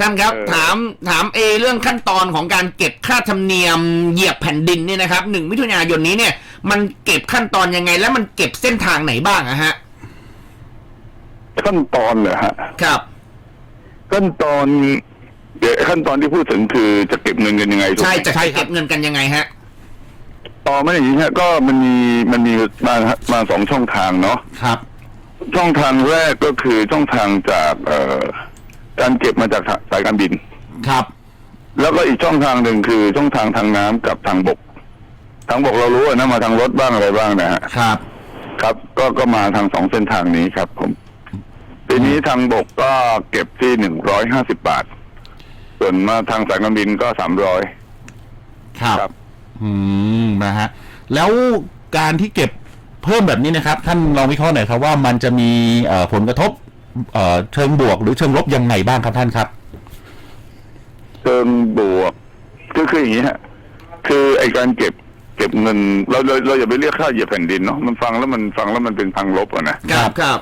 ท่านครับเออถามถามเอเรื่องขั้นตอนของการเก็บค่าธรรมเนียมเหยียบแผ่นดินเนี่ยนะครับหนึ่งมิถุนายนนี้เนี่ย มันเก็บขั้นตอนยังไง แล้วมันเก็บเส้นทางไหนบ้างอะฮะ ขั้นตอนเหรอฮะ ครับ ขั้นตอนเดี๋ยวขั้นตอนที่พูดถึงคือจะเก็บเงินกันยังไงถูกไหมใช่จะเก็บเงินกันยังไงฮะต่อไม่อย่างนี้ฮะก็มันมีมันมีมามาสองช่องทางเนาะครับ ช่องทางแรกก็คือช่องทางจากเอ่อ การเก็บมาจากสายการบิน ครับ แล้วก็อีกช่องทางหนึ่งคือช่องทางทางน้ำกับทางบก ทางบกเรารู้อะนะมาทางรถบ้างอะไรบ้างนะฮะ ครับ ครับ ก็ก็มาทางสองเส้นทางนี้ครับ ผมทีนี้ทางบกก็เก็บที่หนึ่งร้อยห้าสิบบาท ส่วนมาทางสายการบินก็สามร้อย ครับ ครับ อืม นะฮะ แล้วการที่เก็บเพิ่มแบบนี้นะครับ ท่านลองวิเคราะห์หน่อยครับว่ามันจะมีเอ่อผลกระทบ เอ่อเชิงบวกหรือเชิงลบยังไงบ้างครับท่านครับ เชิงบวกก็คืออย่างนี้ฮะคือไอการเก็บเก็บเงิน เราเราเราอย่าไปเรียกค่าเหยียบแผ่นดินเนาะมันฟังแล้วมันฟังแล้วมันเป็นทางลบอะนะครับครับ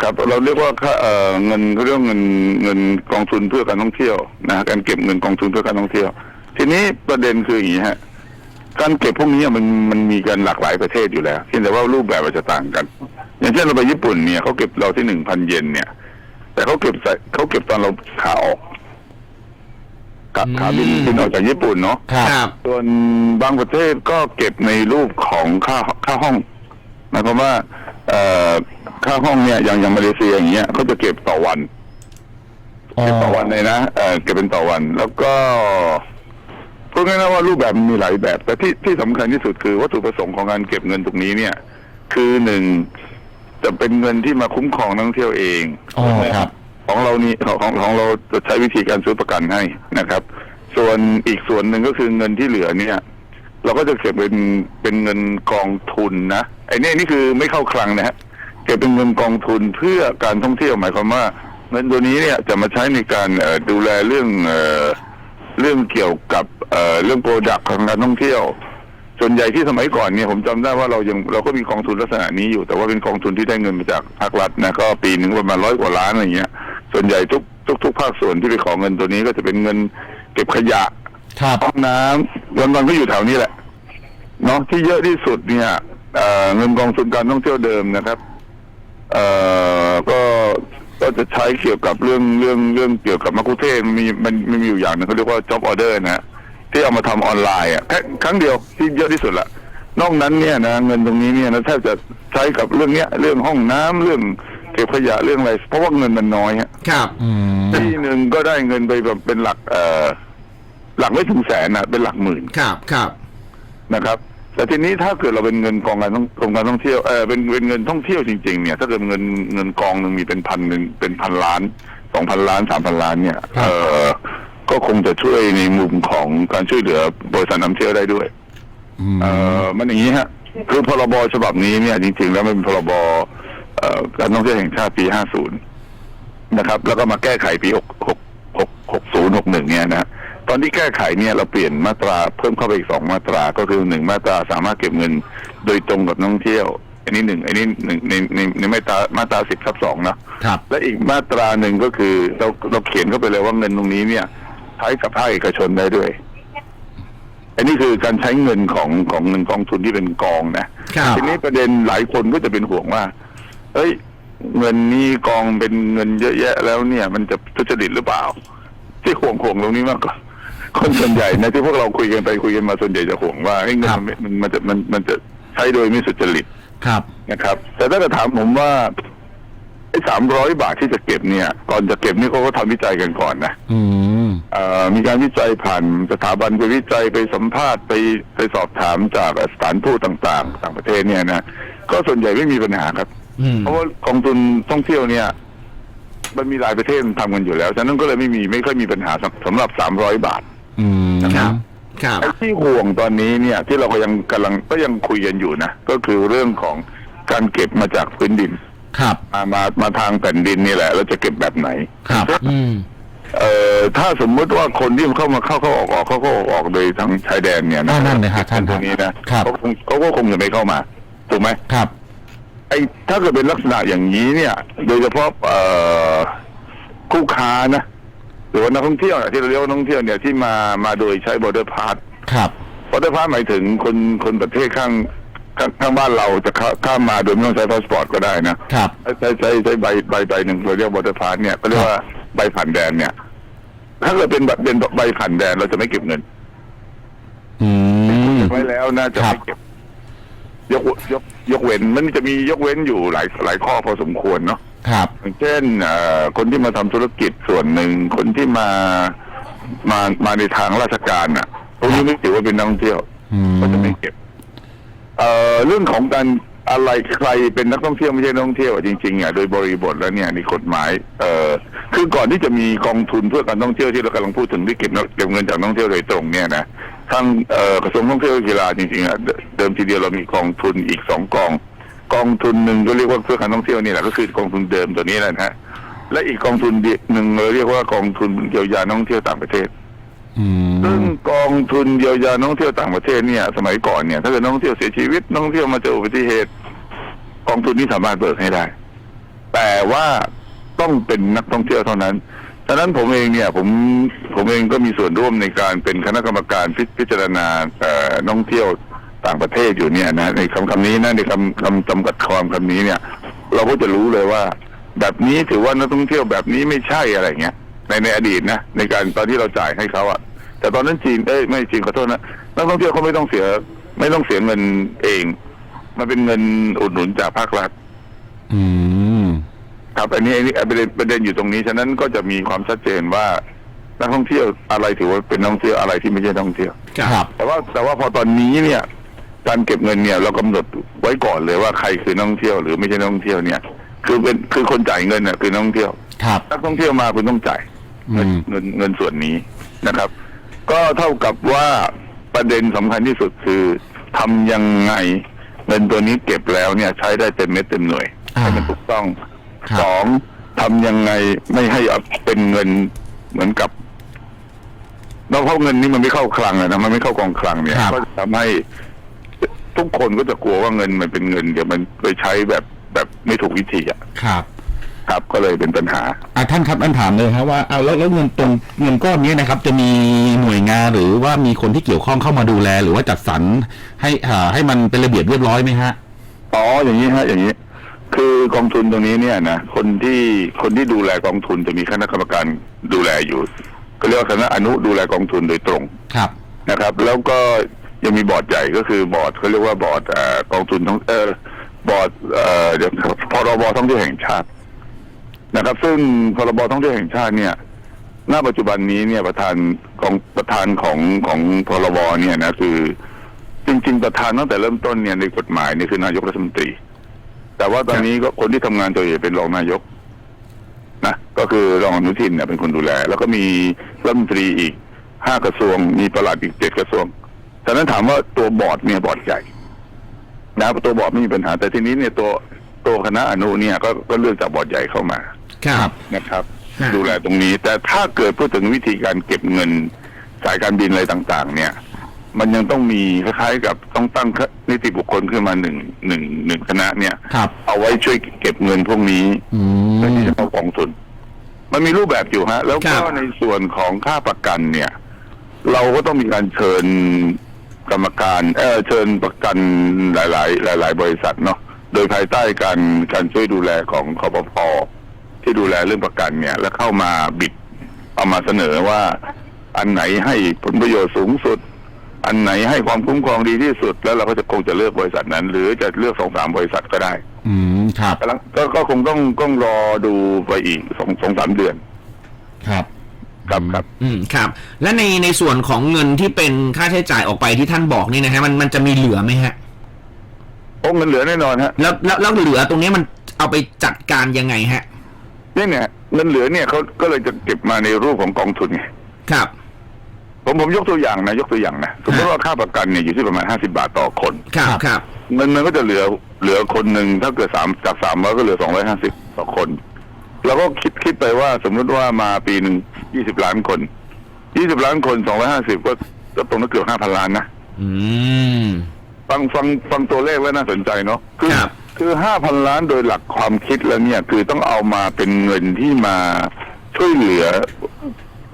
ครับ เราเรียกว่าค่าเอ่อเงินเขาเรียกว่าเงินเงินกองทุนเพื่อการท่องเที่ยวนะฮะการเก็บเงินกองทุนเพื่อการท่องเที่ยว ทีนี้ประเด็นคืออย่างนี้ฮะการเก็บพวกนี้มันมันมีกันหลากหลายประเทศอยู่แล้วเพียงแต่ว่ารูปแบบอาจจะต่างกัน อย่างเช่นเราไปญี่ปุ่นเนี่ยเขาเก็บเราที่หนึ่งพันเยนเนี่ย แต่เขาเก็บใส่เขาเก็บตอนเราขาออกกับขาบินอืมบินออกจากญี่ปุ่นเนาะครับครับส่วนบางประเทศก็เก็บในรูปของค่าค่าห้องหมายความว่า เอ่อค่าห้องเนี่ยอย่างอย่างมาเลเซียอย่างเงี้ยเขาจะเก็บต่อวันอ๋อเก็บต่อวันเลยนะเออเก็บเป็นต่อวัน แล้วก็พูดง่ายๆว่ารูปแบบมันมีหลายแบบ แต่ที่ที่สำคัญที่สุดคือวัตถุประสงค์ของการเก็บเงินตรงนี้เนี่ย คือหนึ่ง จะเป็นเงินที่มาคุ้มครองนักท่องเที่ยวเองอ๋อครับ ของเรานี่ของของของเราจะใช้วิธีการซื้อประกันให้นะครับ ส่วนอีกส่วนหนึ่งก็คือเงินที่เหลือเนี่ย เราก็จะเก็บเป็นเป็นเงินกองทุนนะไอ้นี่นี่คือไม่เข้าคลังนะฮะเก็บเป็นเงินกองทุนเพื่อการท่องเที่ยวหมายความว่าเงินตัวนี้เนี่ยจะมาใช้ในการเอ่อดูแลเรื่องเอ่อเรื่องเกี่ยวกับเอ่อเรื่องโปรดักต์ของการท่องเที่ยว ส่วนใหญ่ที่สมัยก่อนเนี่ยผมจำได้ว่าเรายังเราก็มีกองทุนลักษณะนี้อยู่ แต่ว่าเป็นกองทุนที่ได้เงินมาจากภาครัฐนะก็ปีหนึ่งประมาณร้อยกว่าล้านอะไรเงี้ย ส่วนใหญ่ทุกทุกทุกภาคส่วนที่ไปขอเงินตัวนี้ก็จะเป็นเงินเก็บขยะครับห้องน้ำวันวันๆก็อยู่แถวนี้แหละเนาะที่เยอะที่สุดเนี่ยเอ่อเงินกองทุนการท่องเที่ยวเดิมนะครับ เอ่อก็ก็จะใช้เกี่ยวกับเรื่องเรื่องเรื่องเกี่ยวกับมักคุเทศก์มันมีมันมันมีอยู่อย่างหนึงเขาเรียกว่า job order นะฮะ ที่เอามาทำออนไลน์อะแค่ครั้งเดียวที่เยอะที่สุดละนอกนั้นเนี่ยนะเงินตรงนี้เนี่ยนะแทบจะใช้กับเรื่องเนี้ย เรื่องห้องน้ำเรื่องเก็บขยะเรื่องอะไรเพราะว่าเงินมันน้อยฮะครับอืมที่หนึ่งก็ได้เงินไปแบบเป็นหลักเอ่อหลักไม่ถึงแสนนะเป็นหลักหมื่นครับครับนะครับแต่ทีนี้ถ้าเกิดเราเป็นเงินกองการท่องกองการท่องเที่ยวเออเป็นเป็นเงินท่องเที่ยวจริง ๆ เนี่ยถ้าเกิดเงินเงินกองหนึ่งมีเป็นพันหนึ่งเป็นพันล้านสองพันล้านสามพันล้านเนี่ยครับเออ ก็คงจะช่วยในมุมของการช่วยเหลือบริษัทนำเที่ยวได้ด้วยอืมเออมันอย่างนี้ฮะ คือพรบฉบับนี้เนี่ย จริง ๆ แล้วมันเป็นพรบเอ่อการท่องเที่ยวแห่งชาติปี 50 นะครับ แล้วก็มาแก้ไขปี 6 6 6 60 61 เนี่ยนะฮะตอนที่แก้ไขเนี่ยเราเปลี่ยนมาตราเพิ่มเข้าไปอีกสองมาตรา ก็คือหนึ่งมาตราสามารถเก็บเงินโดยตรงกับนักท่องเที่ยว อันนี้หนึ่งอันนี้หนึ่งในในในมาตรามาตราสิบทับสองนะครับและอีกมาตราหนึ่งก็คือเราเราเขียนเข้าไปเลยว่าเงินตรงนี้เนี่ยใช้กับภาคเอกชนได้ด้วย อันนี้คือการใช้เงินของของเงินกองทุนที่เป็นกองนะครับทีนี้ประเด็นหลายคนก็จะเป็นห่วงว่า เอ้ย เงินนี้กองเป็นเงินเยอะแยะ แล้วเนี่ย มันจะทุจริตหรือเปล่า ที่ห่วงห่วงตรงนี้มากกว่าคนส่วนใหญ่ในะที่พวกเราคุยกันไปคุยกันมาส่วนใหญ่จะห่วงว่าเอ้ยเงินครับมันมันมันจะมันมันจะใช้โดยไม่สุจริตครับนะครับ แต่ถ้าจะถามผมว่าไอ้สามร้อยบาทที่จะเก็บเนี่ย ก่อนจะเก็บนี่เขาก็ทำวิจัยกันก่อนนะ อืมเอ่อ มีการวิจัยผ่านสถาบันไปวิจัยไปสัมภาษณ์ไปไปสอบถามจากสถานทูตต่างๆ ต่างประเทศเนี่ยนะก็ส่วนใหญ่ไม่มีปัญหาครับอืมเพราะว่ากองทุนท่องเที่ยวเนี่ย มันมีหลายประเทศทำกันอยู่แล้วฉะนั้นก็เลยไม่มีไม่ค่อยมีปัญหาสำสำหรับสามร้อยบาทอืมครับครับไอ้ที่ห่วงตอนนี้เนี่ย ที่เราก็ยังกำลังก็ยังคุยกันอยู่นะก็คือเรื่องของการเก็บมาจากพื้นดิน ครับ มามามาทางแผ่นดินนี่แหละแล้วจะเก็บแบบไหน ครับอืม เอ่อถ้าสมมุติว่าคนที่เข้ามาเข้าเข้าออกออกเข้าเข้าออกออกโดยทางชายแดนเนี่ยอ่านั่นเลยฮะท่านตรงนี้นะครับ เขาคงเขาก็คงจะไม่เข้ามาถูกไหมครับ ไอ้ถ้าเกิดเป็นลักษณะอย่างนี้เนี่ย โดยเฉพาะเอ่อคู่ค้านะรือว่านักท่องเที่ยวเนี่ยที่เราเรียกว่านักท่องเที่ยวเนี่ยที่มามาโดยใช้ border pass ครับ border pass หมายถึงคนคนประเทศข้างข้างข้างบ้านเราจะข้าข้ามมาโดยไม่ต้องใช้พาสปอร์ตก็ได้นะครับ ใช้ใช้ใช้ใบใบใบหนึ่งเราเรียก border pass เนี่ยก็เรียกว่าใบผ่านแดนเนี่ย ถ้าเกิดเป็นแบบเป็นใบผ่านแดนเราจะไม่เก็บเงินอืม ไว้แล้วน่าจะครับไม่เก็บ ยกยกยกเว้นมันจะมียกเว้นอยู่หลายหลายข้อพอสมควรเนาะ ครับ อย่างเช่นเอ่อคนที่มาทำธุรกิจส่วนหนึ่งคนที่มามามาในทางราชการอะพวกนี้ไม่ถือว่าเป็นนักท่องเที่ยวอืม ก็จะไม่เก็บ เอ่อเรื่องของการ อะไรใครเป็นนักท่องเที่ยวไม่ใช่นักท่องเที่ยวอะจริงๆอะโดยบริบทแล้วเนี่ยในกฎหมายเอ่อคือก่อนที่จะมีกองทุนเพื่อการท่องเที่ยวที่เรากำลังพูดถึงที่เก็บเก็บเงินจากนักท่องเที่ยวโดยตรงเนี่ยนะทางเอ่อกระทรวงท่องเที่ยวและกีฬาจริงๆอะเดิเดิมทีเดียวเรามีกองทุนอีกสองกอง กองทุนหนึ่งก็เรียกว่าเพื่อการท่องเที่ยวนี่แหละก็คือกองทุนเดิมตัวนี้แหละนะฮะและอีกกองทุนหนึ่งเราเรียกว่ากองทุนเยียวยานักท่องเที่ยวต่างประเทศ ซึ่งกองทุนเยียวยานักท่องเที่ยวต่างประเทศเนี่ย สมัยก่อนเนี่ย ถ้าเกิดนักท่องเที่ยวเสียชีวิตนักท่องเที่ยวมาเจออุบัติเหตุ กองทุนนี้สามารถเบิกให้ได้ แต่ว่าต้องเป็นนักท่องเที่ยวเท่านั้นฉะนั้นผมเองเนี่ยผมผมเองก็มีส่วนร่วมในการเป็นคณะกรรมการพิพจารณาเอ่อนักท่องเที่ยวต่างประเทศอยู่เนี่ยนะในคำคำนี้นะในคำคำจำกัดความคำนี้เนี่ย เราก็จะรู้เลยว่า แบบนี้ถือว่านักท่องเที่ยวแบบนี้ไม่ใช่อะไรเงี้ย ในในอดีตนะในการตอนที่เราจ่ายให้เขาอะแต่ตอนนั้นจีนเอ้ยไม่จีนขอโทษนะนักท่องเที่ยวเขาไม่ต้องเสีย ไม่ต้องเสียเงินเอง มันเป็นเงินอุดหนุนจากภาครัฐ อืม ครับ อันนี้อันนี้ประเด็นประเด็นอยู่ตรงนี้ฉะนั้นก็จะมีความชัดเจนว่านักท่องเที่ยวอะไรถือว่าเป็นนักท่องเที่ยวอะไรที่ไม่ใช่นักท่องเที่ยว ครับ แต่ว่าแต่ว่าพอตอนนี้เนี่ย การเก็บเงินเนี่ย เรากำหนดไว้ก่อนเลยว่าใครคือนักท่องเที่ยวหรือไม่ใช่นักท่องเที่ยวเนี่ย คือเป็นคือคนจ่ายเงินน่ะคือนักท่องเที่ยว ครับ นักท่องเที่ยวมาคุณต้องจ่าย เงินอืมเงินเงินส่วนนี้นะครับ ก็เท่ากับว่าประเด็นสำคัญที่สุดคือทำยังไงเงินตัวนี้เก็บแล้วเนี่ย ใช้ได้เต็มเม็ดเต็มหน่วยอ่าให้มันถูกต้องครับสองทำยังไงไม่ให้เอาเป็นเงินเหมือนกับเราเพราะเงินนี้มันไม่เข้าคลังอะนะมันไม่เข้ากองคลังเนี่ยครับก็จะทำให้ทุกคนก็จะกลัวว่าเงินมันเป็นเงินเดี๋ยวมันไปใช้แบบแบบไม่ถูกวิธีอะครับ ครับก็เลยเป็นปัญหาอะท่านครับอันถามเลยครับว่าเอาแล้วแล้วเงินตรงเงินก้อนนี้นะครับ จะมีหน่วยงานหรือว่ามีคนที่เกี่ยวข้องเข้ามาดูแล หรือว่าจัดสรรให้อ่าให้มันเป็นระเบียบเรียบร้อยไหมฮะ อ๋ออย่างนี้ฮะอย่างนี้ คือกองทุนตรงนี้เนี่ยนะคนที่คนที่ดูแลกองทุนจะมีคณะกรรมการดูแลอยู่ก็เรียกว่าคณะอนุดูแลกองทุนโดยตรงครับ นะครับ แล้วก็ยังมีบอร์ดใหญ่ก็คือบอร์ดเขาเรียกว่าบอร์ดเอ่อกองทุนท้องเออบอร์ดเอ่อเดี๋ยวพรบท่องเที่ยวแห่งชาติ นะครับ ซึ่งพรบท่องเที่ยวแห่งชาติเนี่ยณปัจจุบันนี้เนี่ยประธานของประธานของของพรบเนี่ยนะคือ จริง ๆ ประธานตั้งแต่เริ่มต้นเนี่ยในกฎหมายเนี่ยคือนายกรัฐมนตรี แต่ว่าตอนนี้ก็คนที่ทำงานตัวใหญ่เป็นรองนายกนะก็คือรองอนุทินเนี่ยเป็นคนดูแล แล้วก็มีรัฐมนตรีอีกห้ากระทรวง มีประหลัดอีกเจ็ดกระทรวงฉะนั้นถามว่าตัวบอร์ดเนี่ยบอร์ดใหญ่นะตัวบอร์ดไม่มีปัญหา แต่ทีนี้เนี่ยตัวตัวคณะอนุเนี่ยก็ก็เลือกจากบอร์ดใหญ่เข้ามา ครับ นะครับฮะดูแลตรงนี้ แต่ถ้าเกิดพูดถึงวิธีการเก็บเงินสายการบินอะไรต่างๆ เนี่ย มันยังต้องมีคล้ายๆกับต้องตั้งนิติบุคคลขึ้นมาหนึ่งหนึ่งหนึ่งคณะเนี่ย ครับ เอาไว้ช่วยเก็บเงินพวกนี้อืเพื่อม ที่จะเข้ากองทุน มันมีรูปแบบอยู่ฮะ แล้วครัก็บในส่วนของค่าประกันเนี่ย เราก็ต้องมีการเชิญกรรมการ เออเชิญประกันหลาย ๆ หลาย ๆ บริษัทเนาะ โดยภายใต้การการช่วยดูแลของคอปพ ที่ดูแลเรื่องประกันเนี่ย แล้วเข้ามาบิดเอามาเสนอว่า อันไหนให้ผลประโยชน์สูงสุด อันไหนให้ความคุ้มครองดีที่สุด แล้วเราก็จะคงจะเลือกบริษัทนั้น หรือจะเลือกสองสามบริษัทก็ได้ อืมครับกำลังก็ก็คงต้องต้องรอดูไปอีกสองสองสามเดือน ครับครับครับ อืมครับ และในในส่วนของเงินที่เป็นค่าใช้จ่ายออกไปที่ท่านบอกนี่นะฮะมันมันจะมีเหลือไหมฮะโอ้เงินเหลือแน่นอนฮะแล้วแล้วแล้วเหลือตรงนี้มันเอาไปจัดการยังไงฮะ เนี่ยเนี่ยเงินเหลือเนี่ยเขาก็เลยจะเก็บมาในรูปของกองทุนไงครับ ผมผมยกตัวอย่างนะยกตัวอย่างนะสมมติว่าค่าประกันเนี่ยอยู่ที่ประมาณห้าสิบาทต่อคนครับครับครับเงินมันก็จะเหลือเหลือคนหนึ่งถ้าเกิดสามจากสามร้อยก็เหลือสองร้อยห้าสิบต่อคนเราก็คิดคิดไปว่าสมมติว่ามาปีหนึ่งยี่สิบล้านคนยี่สิบล้านคนสองร้อยห้าสิบก็ก็ตรงนั้นเกือบห้าพันล้านนะอืมฟังฟังฟังตัวเลขแล้วน่าสนใจเนาะคือ ครับคือห้าพันล้านโดยหลักความคิดแล้วเนี่ย คือต้องเอามาเป็นเงินที่มาช่วยเหลือ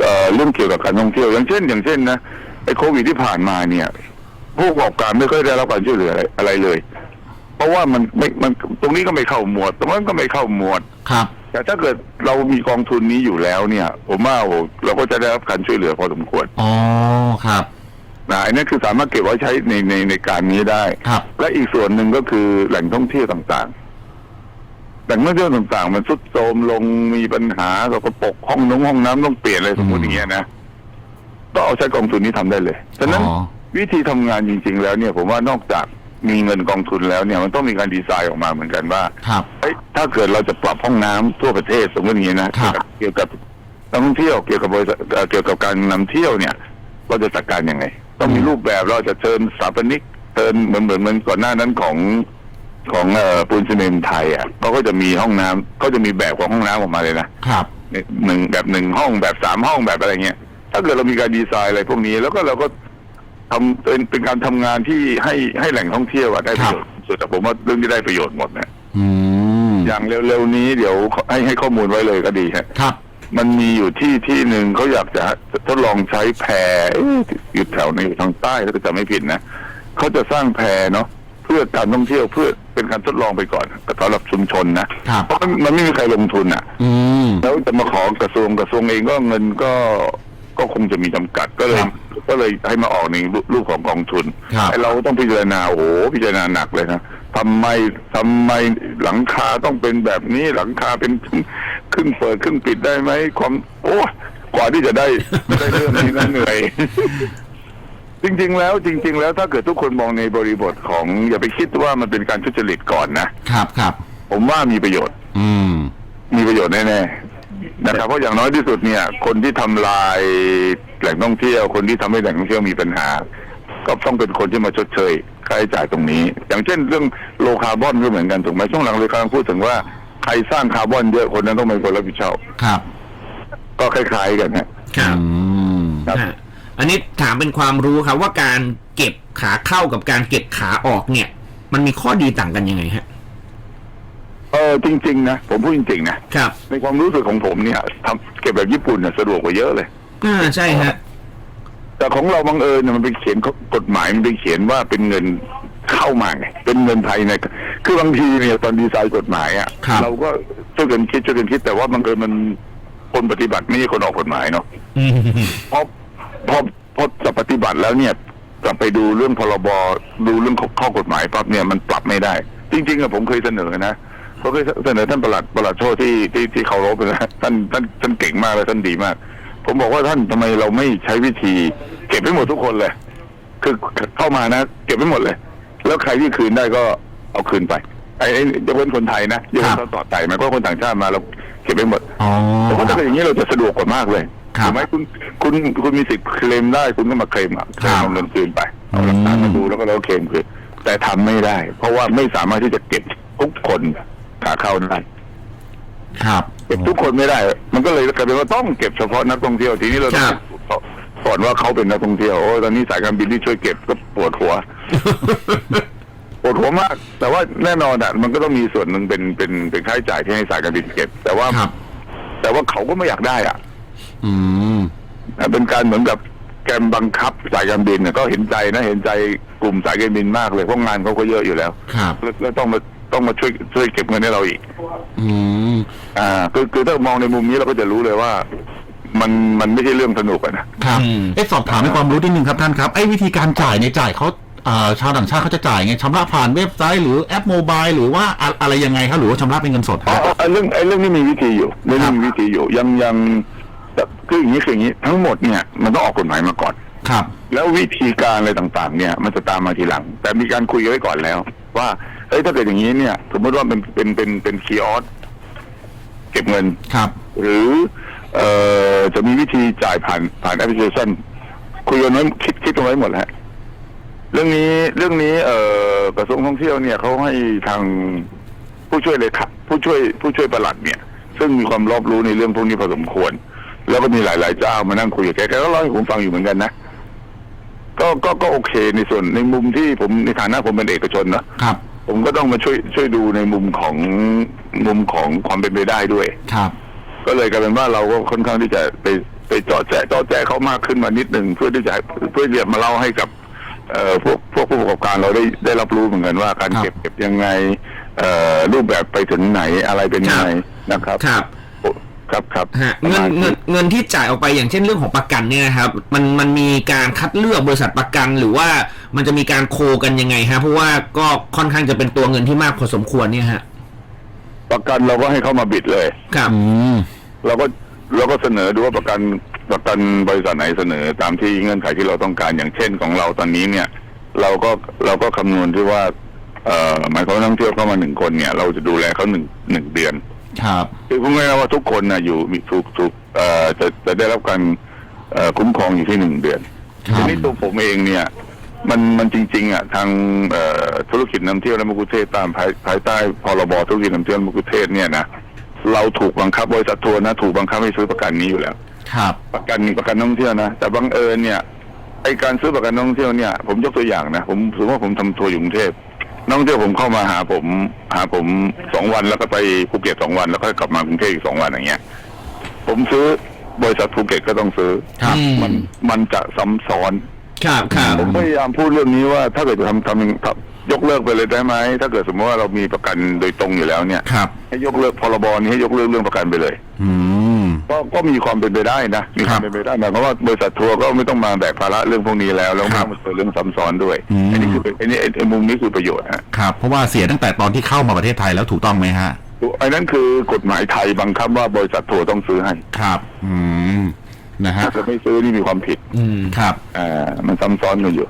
เอ่อเรื่องเกี่ยวกับการท่องเที่ยวอย่างเช่น อย่างเช่นนะไอ้โควิดที่ผ่านมาเนี่ยผู้ประกอบการไม่ค่อยได้รับการช่วยเหลืออะไรอะไรเลย เพราะว่ามันไม่มันตรงนี้ก็ไม่เข้าหมวด ตรงนั้นก็ไม่เข้าหมวด ครับ แต่ถ้าเกิดเรามีกองทุนนี้อยู่แล้วเนี่ย ผมว่าโอ้โหเราก็จะได้รับการช่วยเหลือพอสมควร อ๋อ ครับ นะอันนี้คือสามารถเก็บไว้ใช้ในในในการนี้ได้ ครับ และอีกส่วนหนึ่งก็คือแหล่งท่องเที่ยวต่างๆแหล่งท่องเที่ยวต่างๆ มันทรุดโทรมลงมีปัญหาเราก็ปกห้องน้องห้องน้ำต้องเปลี่ยนอะไรสมมติอย่างเงี้ยนะก็เอาใช้กองทุนนี้ทำได้เลยฉะนั้นอ๋อ วิธีทำงานจริง ๆ แล้วเนี่ยผมว่านอกจากมีเงินกองทุนแล้วเนี่ยมันต้องมีการดีไซน์ออกมาเหมือนกันว่า ครับ เอ้ยถ้าเกิดเราจะปรับห้องน้ำทั่วประเทศสมมติอย่างนี้นะครับ เกี่ยวกับนักท่องเที่ยวเกี่ยวกับบริษัทเอ่อเกี่ยวกับการนำเที่ยวเนี่ย เราจะจัดการยังไง ต้องมีรูปแบบเราจะเชิญสถาปนิกเชิญเหมือนเหมือนเหมือนก่อนหน้านั้นของของเอ่อปูนซีเมนต์ไทยอะเขาก็จะมีห้องน้ำก็จะมีแบบของห้องน้ำออกมาเลยนะ ครับ หนึ่งแบบหนึ่งห้องแบบสามห้องแบบอะไรเงี้ย ถ้าเกิดเรามีการดีไซน์อะไรพวกนี้ แล้วก็เราก็ทำเป็นเป็นการทำงานที่ให้ให้แหล่งท่องเที่ยวอะได้ประโยชน์สุดแต่ผมว่าเรื่องที่ได้ประโยชน์หมดนะอืมอย่างเร็วๆนี้เดี๋ยวให้ให้ข้อมูลไว้เลยก็ดีฮะ ครับ มันมีอยู่ที่ที่หนึ่งเขาอยากจะทดลองใช้แพเอ๊ะอยู่แถวในทางใต้ถ้าจะไม่ผิดนะเขาจะสร้างแพเนาะเพื่อการท่องเที่ยวเพื่อเป็นการทดลองไปก่อนสำหรับชุมชนนะครับเพราะมันมันไม่มีใครลงทุนอะอืมแล้วจะมาขอกระทรวงกระทรวงเองก็เงินก็ก็คงจะมีจำกัดก็เลยครับก็เลยให้มาออกในรูปของกองทุนครับไอ้เราต้องพิจารณาโอ้โหพิจารณาหนักเลยนะทำไมทำไมหลังคาต้องเป็นแบบนี้หลังคาเป็น ครึ่งเปิดครึ่งปิดได้ไหมความโอ้กว่าที่จะได้ได้เรื่องนี้นะเหนื่อย จริง ๆ แล้วจริง ๆ แล้วถ้าเกิดทุกคนมองในบริบทของ อย่าไปคิดว่ามันเป็นการทุจริตก่อนนะครับครับผมว่ามีประโยชน์ อืม มีประโยชน์แน่ๆนะครับเพราะอย่างน้อยที่สุดเนี่ย คนที่ทำลายแหล่งท่องเที่ยว คนที่ทำให้แหล่งท่องเที่ยวมีปัญหา ก็ต้องเป็นคนที่มาชดเชยค่าใช้จ่ายตรงนี้ อย่างเช่นเรื่องโลคาร์บอนก็เหมือนกันถูกไหมช่วงหลังเลยกำลังพูดถึงว่า ใครสร้างคาร์บอนเยอะคนนั้นต้องเป็นคนรับผิดชอบ ครับ ก็คล้ายๆกันฮะ ครับอืม ครับ ฮะอันนี้ถามเป็นความรู้ครับว่าการเก็บขาเข้ากับการเก็บขาออกเนี่ย มันมีข้อดีต่างกันยังไงฮะ เออจริง ๆ นะ ผมพูดจริง ๆ นะ ครับในความรู้สึกของผมเนี่ยทำเก็บแบบญี่ปุ่นน่ะสะดวกกว่าเยอะเลย อ่าใช่ฮะ แต่ของเราบังเอิญเนี่ยมันไปเขียนกฎหมายมันไปเขียนว่าเป็นเงิน เข้ามาไงเป็นเงินไทยในคือบางทีเนี่ยตอนดีไซน์กฎหมายอะครับ เราก็ช่วยกันคิดช่วยกันคิด แต่ว่าบังเอิญมันคนปฏิบัติไม่ใช่คนออกกฎหมายเนาะ อืม พอพอพอจะปฏิบัติแล้วเนี่ยกลับไปดูเรื่องพรบดูเรื่องข้อกฎหมายปั๊บเนี่ยมันปรับไม่ได้ จริงๆอะผมเคยเสนอนะผมเคยเสนอท่านประหลัดประหลัดโชที่ที่ที่เคารพนะท่านท่านท่านเก่งมากเลยท่านดีมาก ผมบอกว่าท่านทำไมเราไม่ใช้วิธี เก็บให้หมดทุกคนเลย คือเข้ามานะ เก็บไว้หมดเลย แล้วใครที่คืนได้ก็เอาคืนไปไอ้ไอ้ยกเว้นคนไทยนะยกเว้นครัเขาบต่อไต่หมายความว่าคนต่างชาติมาเราเก็บไว้หมดอ๋อ แต่ว่าถ้าเป็นอย่างนี้เราจะสะดวกกว่ามากเลยครับถูกไหมคุณคุณคุณมีสิทธิ์เคลมได้คุณก็มาเคลมอะเคลมครับเอาเงินคืนไปเอาหลักฐานมาดูแล้วก็เราเคลมคืนแต่ทำไม่ได้ เพราะว่าไม่สามารถที่จะเก็บทุกคนขาเข้าได้ ครับ เก็บทุกคนไม่ได้ มันก็เลยกลายเป็นว่าต้องเก็บเฉพาะนักท่องเที่ยวทีนี้เราต้องครับ ก่อนว่าเขาเป็นนักท่องเที่ยวโอ้ยตอนนี้สายการบินที่ช่วยเก็บก็ปวดหัวปวดหัวมาก แต่ว่าแน่นอนอะมันก็ต้องมีส่วนหนึ่งเป็นเป็นเป็นค่าใช้จ่ายที่ให้สายการบินเก็บ แต่ว่าครับ แต่ว่าเขาก็ไม่อยากได้อะอืมอะเป็นการเหมือนกับแกมบังคับสายการบินเนี่ยก็เห็นใจนะเห็นใจกลุ่มสายการบินมากเลยเพราะงานเขาก็เยอะอยู่แล้วครับแล้วแล้วต้องมาต้องมาช่วยช่วยเก็บเงินให้เราอีก อืม อ่าคือคือถ้ามองในมุมนี้เราก็จะรู้เลยว่า มันมันไม่ใช่เรื่องสนุกอะนะครับอืมเอ๊ะสอบถามในความรู้นิดนึงครับท่านครับไอ้วิธีการจ่ายในยจ่ายเขาอ่าชาวต่างชาติเขาจะจ่ายไงชำระผ่านเว็บไซต์หรือแอปโมบายหรือว่าอะอะไรยังไงครับหรือว่าชำระเป็นเงินสดอ๋อฮะ อ๋อไอ้เรื่องไอ้เรื่องนี้มีวิธีอยู่เรื่องครันี้บมีวิธีอยู่ยังยังแต่คืออย่างนี้คืออย่างนี้ทั้งหมดเนี่ยมันต้องออกกฎหมายมาก่อน ครับ แล้ววิธีการอะไรต่างๆ เนี่ยมันจะตามมาทีหลัง แต่มีการคุยกันไว้ก่อนแล้ว ว่าเฮ้ยถ้าเกิดอย่างนี้เนี่ย สมมติว่าเป็นเป็นเป็นเป็นคีออสเก็บเงิน ครับ หรือ เอ่อจะมีวิธีจ่ายผ่านผ่านแอปพลิเคชันคุยกันไว้คิดคิดกันไว้หมดแล้วเรื่องนี้เรื่องนี้ เอ่อกระทรวงท่องเที่ยวเนี่ยเขาให้ทางผู้ช่วยเลยครับผู้ช่วยผู้ช่วยประหลัดเนี่ย ซึ่งมีความรอบรู้ในเรื่องพวกนี้พอสมควร แล้วก็มีหลาย ๆ เจ้ามานั่งคุยกับแกแกก็เล่าให้ผมฟังอยู่เหมือนกันนะก็ก็ก็โอเคในส่วนในมุมที่ผมในฐานะผมเป็นเอกชนเนอะครับ ผมก็ต้องมาช่วยช่วยดูในมุมของมุมของความเป็นไปได้ด้วย ครับ ก็เลยกลายเป็นว่าเราก็ค่อนข้างที่จะไปไปเจาะแจะเจาะแจะเขามากขึ้นมานิดหนึ่งเพื่อที่จะให้เพื่อที่จะมาเล่าให้กับเอ่อพวกพวกผู้ประกอบการเราได้ได้รับรู้เหมือนกันว่าการครับเก็บเก็บยังไงเอ่อรูปแบบไปถึงไหนอะไรเป็นยังไงนะครับครับโอ้ครับครับฮะประเงินมาณเงินเงินที่จ่ายออกไปอย่างเช่นเรื่องของประกันเนี่ยนะครับ มันมันมีการคัดเลือกบริษัทประกัน หรือว่ามันจะมีการโคกันยังไงฮะเพราะว่าก็ค่อนข้างจะเป็นตัวเงินที่มากพอสมควรเนี่ยฮะ ประกันเราก็ให้เข้ามาบิดเลย ครับอืมเราก็เราก็เสนอดูว่าประกันประกันบริษัทไหนเสนอตามที่เงื่อนไขที่เราต้องการอย่างเช่นของเราตอนนี้เนี่ย เราก็เราก็คำนวณที่ว่าเอ่อหมายความว่านักท่องเที่ยวเข้ามาหนึ่งคนเนี่ย เราจะดูแลเขาหนึ่งหนึ่งเดือน ครับ คือพูดง่ายๆว่าทุกคนนะอยู่มีถูกถูกเอ่อจะจะได้รับการเอ่อคุ้มครองอยู่ที่หนึ่งเดือนครับ ทีนี้ตัวผมเองเนี่ย มันมันจริง ๆอะทางเอ่อธุรกิจนำเที่ยวและมกุเทศตามภายภายใต้พรบธุรกิจนำเที่ยวและมกุเทศเนี่ยนะเราถูกบังคับบริษัททัวร์นะถูกบังคับให้ซื้อประกันนี้อยู่แล้ว ครับ ประกันประกันท่องเที่ยวนะแต่บังเอิญเนี่ยไอการซื้อประกันท่องเที่ยวเนี่ย ผมยกตัวอย่างนะผมสมมติว่าผมทำทัวร์อยู่กรุงเทพนักท่องเที่ยวผมเข้ามาหาผม หาผมสองวันแล้วก็ไปภูเก็ตสองวันแล้วก็กลับมากรุงเทพอีกสองวันอย่างเงี้ยผมซื้อบริษัทภูเก็ตก็ต้องซื้อครับอืมมันมันจะซ้ำซ้อน ครับครับผมพยายามพูดเรื่องนี้ว่าถ้าเกิดจะทำทำทำยกเลิกไปเลยได้ไหมถ้าเกิดสมมติว่าเรามีประกันโดยตรงอยู่แล้วเนี่ย ครับ ให้ยกเลิกพรบนี้ให้ยกเลิกเรื่องประกันไปเลย อืม ก็ก็มีความเป็นไปได้นะมีความครับเป็นไปได้หมายความว่าบริษัททัวร์ก็ไม่ต้องมาแบกภาระเรื่องพวกนี้แล้วแล้วไม่ครัต้บองมาเจอเรื่องซ้ำซ้อนด้วยอืม อันนี้คือเป็นอันนี้ไอ้ไอ้มุมนี้คือประโยชน์ฮะ ครับ เพราะว่าเสียตั้งแต่ตอนที่เข้ามาประเทศไทยแล้วถูกต้องไหมฮะไอ้นั้นคือกฎหมายไทยบังคับว่าบริษัททัวร์ต้องซื้อให้ ครับ อืม นะฮะถ้าจะไม่ซื้อนี่มีความผิดอืมครับ อ่ามันซ้ำซ้อนกันอยู่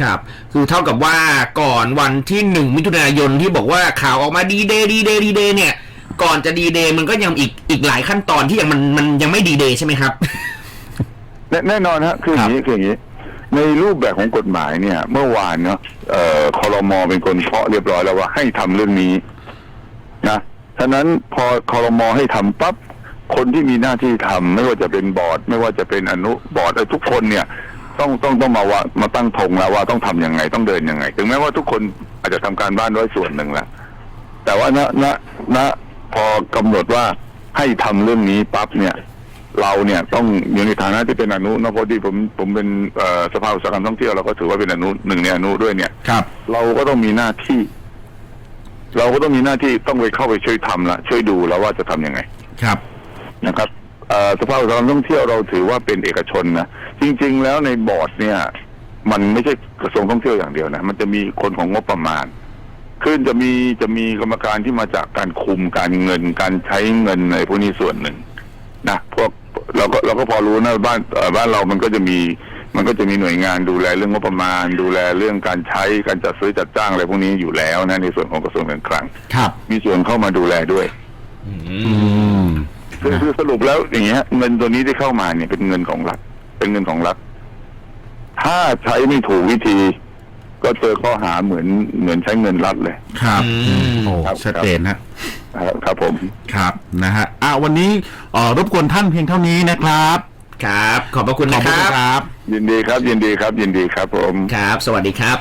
ครับ คือเท่ากับว่าก่อนวันที่หนึ่งมิถุนายนที่บอกว่าข่าวออกมาดีเดย์ดีเดย์ดีเดย์เนี่ย ก่อนจะดีเดย์มันก็ยังอีกอีกหลายขั้นตอนที่ยังมันมันยังไม่ดีเดย์ใช่ไหมครับ แน่แน่นอนฮะคืออย่างนี้คืออย่างนี้ ในรูปแบบของกฎหมายเนี่ย เมื่อวานเนาะเอ่อคอรมอเป็นคนเคาะเรียบร้อยแล้วว่าให้ทำเรื่องนี้นะฉะนั้นพอคอรมอให้ทำปั๊บ คนที่มีหน้าที่ทำไม่ว่าจะเป็นบอร์ด ไม่ว่าจะเป็นอนุบอร์ดอะไรทุกคนเนี่ย ต้องต้องต้องมาว่ามาตั้งธงแล้วว่าต้องทำยังไงต้องเดินยังไง ถึงแม้ว่าทุกคนอาจจะทำการบ้านไว้ส่วนหนึ่งแล้วแต่ว่าณณณพอกำหนดว่าให้ทำเรื่องนี้ปั๊บเนี่ย เราเนี่ยต้องอยู่ในฐานะที่เป็นอนุนะเพราะที่ผมผมเป็นเอ่อสภาอุตสาหกรรมท่องเที่ยวเราก็ถือว่าเป็นอนุหนึ่งในอนุด้วยเนี่ยครับ เราก็ต้องมีหน้าที่ เราก็ต้องมีหน้าที่ต้องไปเข้าไปช่วยทำละช่วยดูแล้วว่าจะทำยังไง ครับ นะครับเอ่อสภาอุตสาหกรรมท่องเที่ยวเราถือว่าเป็นเอกชนนะจริง ๆ แล้วในบอร์ดเนี่ย มันไม่ใช่กระทรวงท่องเที่ยวอย่างเดียวนะมันจะมีคนของงบประมาณคือจะมีจะมีกรรมการที่มาจากการคุมการเงิน การใช้เงินในพวกนี้ส่วนหนึ่งนะพวกเราก็เราก็พอรู้นะบ้านเอ่อบ้านเรามันก็จะมี มันก็จะมีหน่วยงานดูแลเรื่องงบประมาณ ดูแลเรื่องการใช้การจัดซื้อจัดจ้างอะไรพวกนี้อยู่แล้วนะในส่วนของกระทรวงการคลังครับมีส่วนเข้ามาดูแลด้วย อืม คือคือสรุปแล้วอย่างเงี้ยเงินตัวนี้ที่เข้ามาเนี่ยเป็นเงินของรัฐเป็นเงินของรัฐถ้าใช้ไม่ถูกวิธี ก็เจอข้อหาเหมือนเหมือนใช้เงินรัฐเลย ครับอืมโอ้ครับชัดเจนฮะนะครับครับผมครับนะฮะอะวันนี้เอ่อรบกวนท่านเพียงเท่านี้นะครับ ครับ ขอบพระคุณขอบนะคคุณรับ ครับ ยินดีครับ ยินดีครับ ยินดีครับผม ครับ สวัสดีครับ